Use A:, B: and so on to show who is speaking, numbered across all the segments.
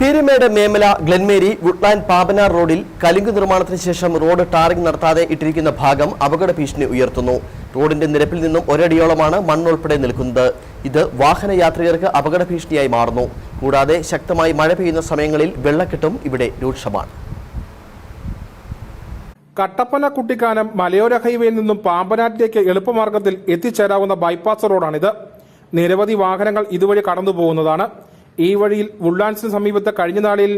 A: Peermade Memala Glenmary Woodland Papanar റോഡിൽ കലുങ്ക് നിർമ്മാണത്തിന് ശേഷം റോഡ് ടാറിംഗ് നടത്താതെ ഇട്ടിരിക്കുന്ന ഭാഗം അപകട ഭീഷണി ഉയർത്തുന്നു. റോഡിന്റെ നിരപ്പിൽ നിന്നും ഒരടിയോളമാണ് മണ്ണുൾപ്പെടെ നിൽക്കുന്നത്. ഇത് വാഹന യാത്രികർക്ക് അപകട ഭീഷണിയായി മാറുന്നു. കൂടാതെ ശക്തമായി മഴ പെയ്യുന്ന സമയങ്ങളിൽ വെള്ളക്കെട്ടും ഇവിടെ രൂക്ഷമാണ്.
B: കട്ടപ്പന കുട്ടിക്കാനം മലയോര ഹൈവേയിൽ നിന്നും പാമ്പനാട്ടിലേക്ക് എളുപ്പമാർഗത്തിൽ എത്തിച്ചേരാവുന്ന ബൈപ്പാസ് റോഡാണിത്. നിരവധി വാഹനങ്ങൾ ഇതുവഴി കടന്നു പോകുന്നതാണ് ഈ വഴിയിൽ വുള്ളാൻസിന് സമീപത്തെ കഴിഞ്ഞ നാളിൽ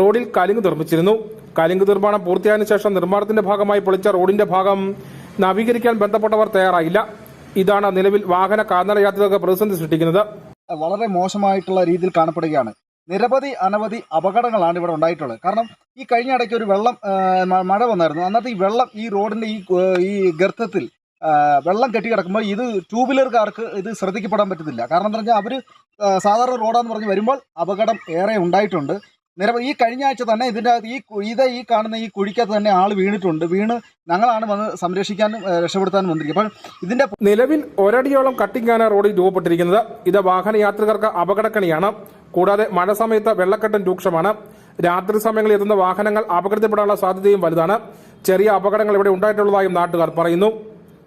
B: റോഡിൽ കലുങ്ക് നിർമ്മിച്ചിരുന്നു. കലുങ്ക് നിർമ്മാണം പൂർത്തിയായതിനു ശേഷം നിർമ്മാണത്തിന്റെ ഭാഗമായി പൊളിച്ച റോഡിന്റെ ഭാഗം നവീകരിക്കാൻ ബന്ധപ്പെട്ടവർ തയ്യാറായില്ല. ഇതാണ് നിലവിൽ വാഹന കാൽനട യാത്രികർക്ക് പ്രതിസന്ധി സൃഷ്ടിക്കുന്നത്.
C: വളരെ മോശമായിട്ടുള്ള രീതിയിൽ കാണപ്പെടുകയാണ്. നിരവധി അനവധി അപകടങ്ങളാണ് ഇവിടെ ഉണ്ടായിട്ടുള്ളത്. കാരണം ഈ കഴിഞ്ഞ ഇടയ്ക്ക് ഒരു വെള്ളം മഴ വന്നായിരുന്നു. അന്നത്തെ ഈ വെള്ളം ഈ റോഡിന്റെ ഈ ഈ ഗർത്തത്തിൽ വെള്ളം കെട്ടി കിടക്കുമ്പോൾ ഇത് ടൂ വീലർക്കാർക്ക് ഇത് ശ്രദ്ധിക്കപ്പെടാൻ പറ്റത്തില്ല. കാരണം എന്ന് പറഞ്ഞാൽ അവർ സാധാരണ റോഡാന്ന് പറഞ്ഞ് വരുമ്പോൾ അപകടം ഏറെ ഉണ്ടായിട്ടുണ്ട്. നിരവധി ഈ കഴിഞ്ഞ ആഴ്ച തന്നെ ഇതിന്റെ ഈ ഇത് ഈ കാണുന്ന ഈ കുഴിക്കകത്ത് തന്നെ ആൾ വീണിട്ടുണ്ട്. വീണ് ഞങ്ങളാണ് വന്ന് സംരക്ഷിക്കാനും രക്ഷപ്പെടുത്താനും വന്നിരിക്കുന്നത്. അപ്പോൾ ഇതിന്റെ
B: നിലവിൽ ഒരടിയോളം കട്ടിങ്ങാന റോഡിൽ രൂപപ്പെട്ടിരിക്കുന്നത്. ഇത് വാഹന യാത്രികർക്ക് അപകടക്കണിയാണ്. കൂടാതെ മഴ സമയത്ത് വെള്ളക്കെട്ടും രൂക്ഷമാണ്. രാത്രി സമയങ്ങളിൽ എത്തുന്ന വാഹനങ്ങൾ അപകടത്തിൽപ്പെടാനുള്ള സാധ്യതയും വലുതാണ്. ചെറിയ അപകടങ്ങൾ ഇവിടെ ഉണ്ടായിട്ടുള്ളതായും നാട്ടുകാർ പറയുന്നു.